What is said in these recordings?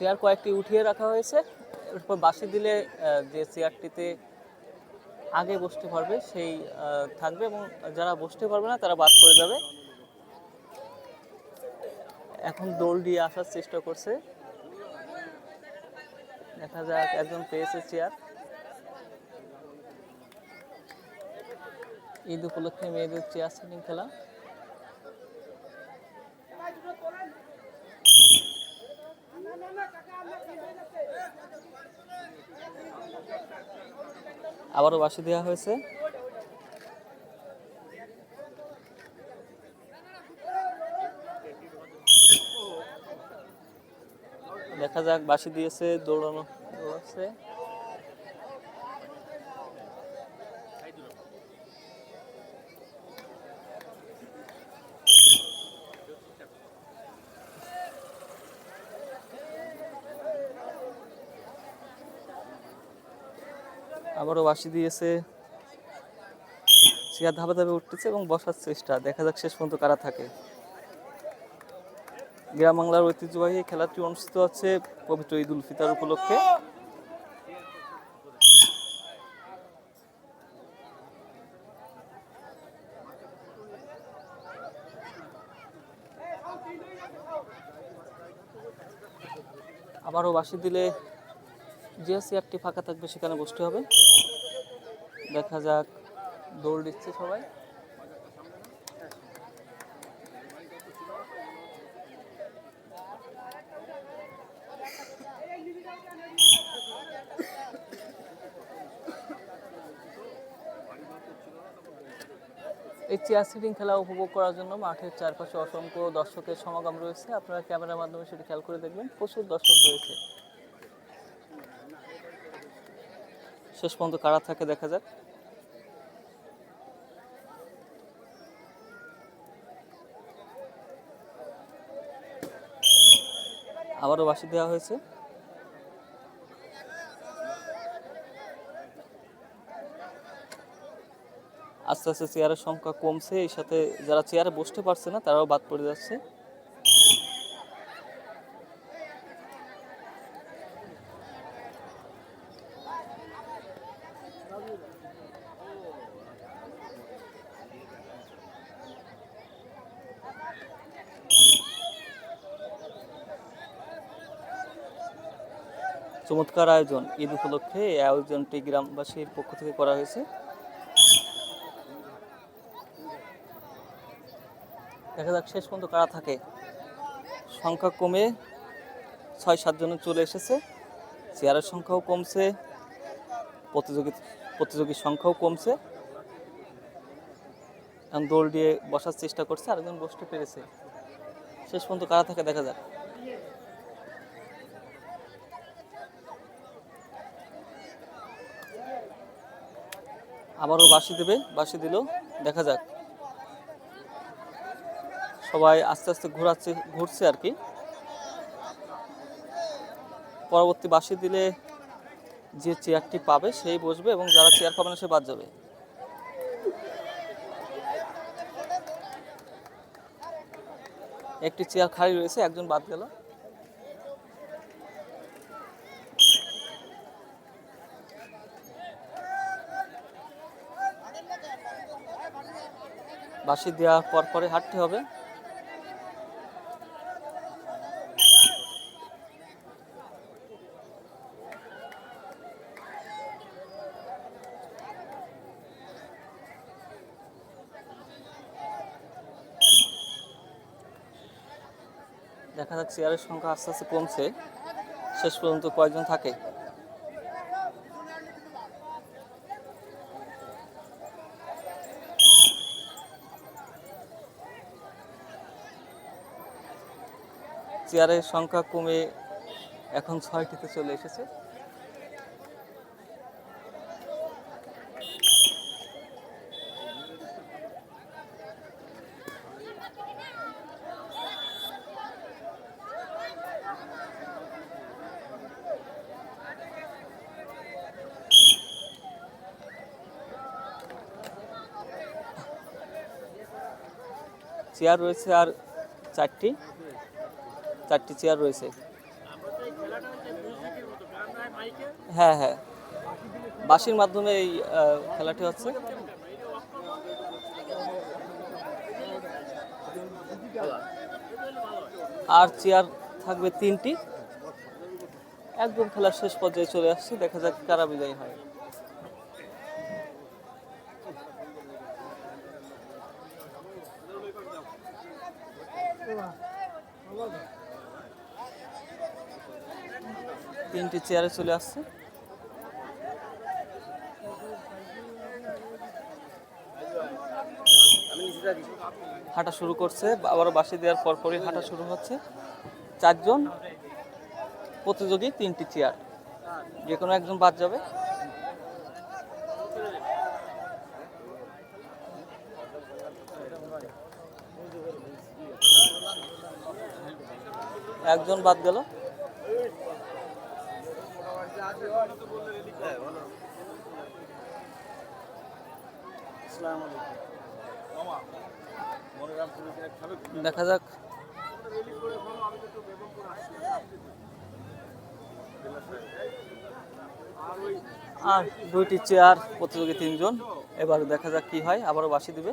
Chair কয়েকটি উঠিয়ে রাখা হয়েছে। এরপর বাসি দিলে যে চেয়ারটিতে আগে বসতে পারবে, সেই থাকবে এবং যারা বসতে পারবে না, তারা বাদ পড়ে যাবে। এখন দৌড় দিয়ে আসার চেষ্টা করছে। দেখা যাক, একজন পেয়েছে চেয়ার। ঈদ উপলক্ষে মেয়েদের চেয়ার সিটিং খেলা। আবারও বাসি দেওয়া হয়েছে। দেখা যাক বাসি দিয়েছে দৌড়ানো দৌড়াচ্ছে আবারও বাসি দিয়েছে। চেয়ার ধাপে ধাপে উঠতেছে এবং বসার চেষ্টা। দেখা যাক শেষ পর্যন্ত কারা থাকে। গ্রাম বাংলার ঐতিহ্যবাহী খেলাটি অনুষ্ঠিত হচ্ছে পবিত্র ঈদ উল ফিতর উপলক্ষে। আবারও বাসি দিলে যে চেয়ারটি ফাঁকা থাকবে সেখানে বসতে হবে। দেখা যাক, দৌড় দিচ্ছে সবাই। এই চেয়ার সিটিং খেলা উপভোগ করার জন্য মাঠের চারপাশে অসংখ্য দর্শকের সমাগম রয়েছে। আপনারা ক্যামেরার মাধ্যমে সেটি খেয়াল করে দেখবেন। প্রচুর দর্শক রয়েছে। শেষ পর্যন্ত কারা থাকে দেখা যাক। আবারও বাসি দেওয়া হয়েছে। আস্তে আস্তে চেয়ারের সংখ্যা কমছে, এই সাথে যারা চেয়ারে বসতে পারছে না, তারাও বাদ পড়ে যাচ্ছে। চমৎকার আয়োজন ঈদ উপলক্ষে এই আয়োজনটি গ্রামবাসীর পক্ষ থেকে করা হয়েছে। দেখা যাক শেষ পর্যন্ত কারা থাকে। সংখ্যা কমে ছয় সাতজনে চলে এসেছে। চেয়ারের সংখ্যাও কমছে, প্রতিযোগী প্রতিযোগীর সংখ্যাও কমছে। এখন দৌড় দিয়ে বসার চেষ্টা করছে, আরেকজন বসতে পেরেছে। শেষ পর্যন্ত কারা থাকে দেখা যাক। আবারও বাসি দেবে বাসি দিল দেখা যাক। সবাই আস্তে আস্তে ঘোরাচ্ছে, ঘুরছে আর কি। পরবর্তী বাসি দিলে যে চেয়ারটি পাবে সেই বসবে এবং যারা চেয়ার পাবে না সে বাদ যাবে। একটি চেয়ার খালি রয়েছে, একজন বাদ গেল। বাসি দেওয়ার পর পরে হাঁটতে হবে। দেখা যাচ্ছে চেয়ারের সংখ্যা আস্তে আস্তে কমছে। শেষ পর্যন্ত কয়েকজন থাকে? চেয়ারের সংখ্যা কমে এখন ছয়টিতে চলে এসেছে। চেয়ার রয়েছে আর চারটি। চারটি চেয়ার রয়েছে। হ্যাঁ হ্যাঁ। বাঁশির মাধ্যমে এই খেলাটি হচ্ছে। আর চেয়ার থাকবে তিনটি। একদম খেলার শেষ পর্যায়ে চলে আসছে। দেখা যাক কারা বিজয়ী হয়। তিনটি চেয়ারে চলে আসছে। হাঁটা শুরু করছে আবার বাসি দেওয়ার পরপরই হাঁটা শুরু হচ্ছে। চারজন প্রতিযোগী তিনটি চেয়ার যে কোনো একজন বাদ যাবে। একজন বাদ গেল। দেখা যাক। আর দুইটি চেয়ার প্রতিযোগী তিনজন। এবার দেখা যাক কি হয় আবারও বাসি দিবে।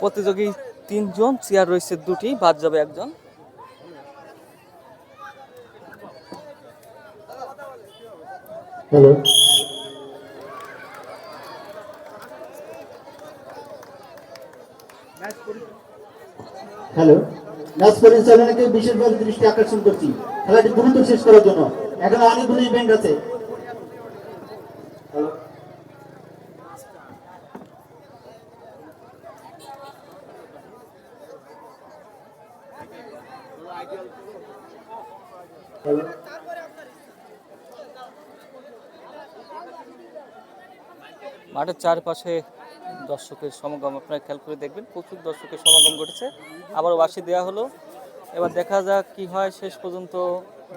প্রতিযোগী তিনজন, চেয়ার রয়েছে দুটি, বাদ যাবে একজন। হ্যালো ম্যাচ পরিচালনাকে বিশেষভাবে দৃষ্টি আকর্ষণ করছি। খেলাটি দ্রুত শেষ করার জন্য। এখন অনেকগুলো ইভেন্ট আছে। মাঠের চারপাশে দর্শকের সমাগম, আপনারা খেয়াল করে দেখবেন, প্রচুর দর্শকের সমাগম ঘটেছে। আবার বাসি দেওয়া হলো। এবার দেখা যাক কি হয়, শেষ পর্যন্ত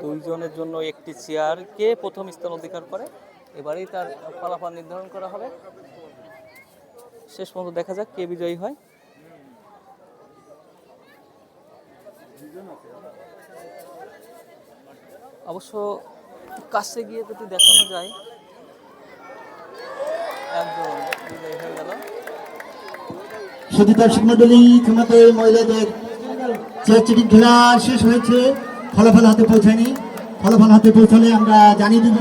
দুইজনের জন্য একটি চেয়ার। কে প্রথম স্থান অধিকার করে? এবারেই তার ফলাফল নির্ধারণ করা হবে। শেষ পর্যন্ত দেখা যাক কে বিজয়ী হয়। অবশ্য কাছে গিয়ে যদি দেখানো যায়, একদম হয়ে গেল। শুধু দর্শক মন্ডলী তোমাদের মহিলাদের চেয়ার খেলা শেষ হয়েছে। ফলাফল হাতে পৌঁছায়নি। ফলাফল হাতে পৌঁছালে আমরা জানিয়ে দেব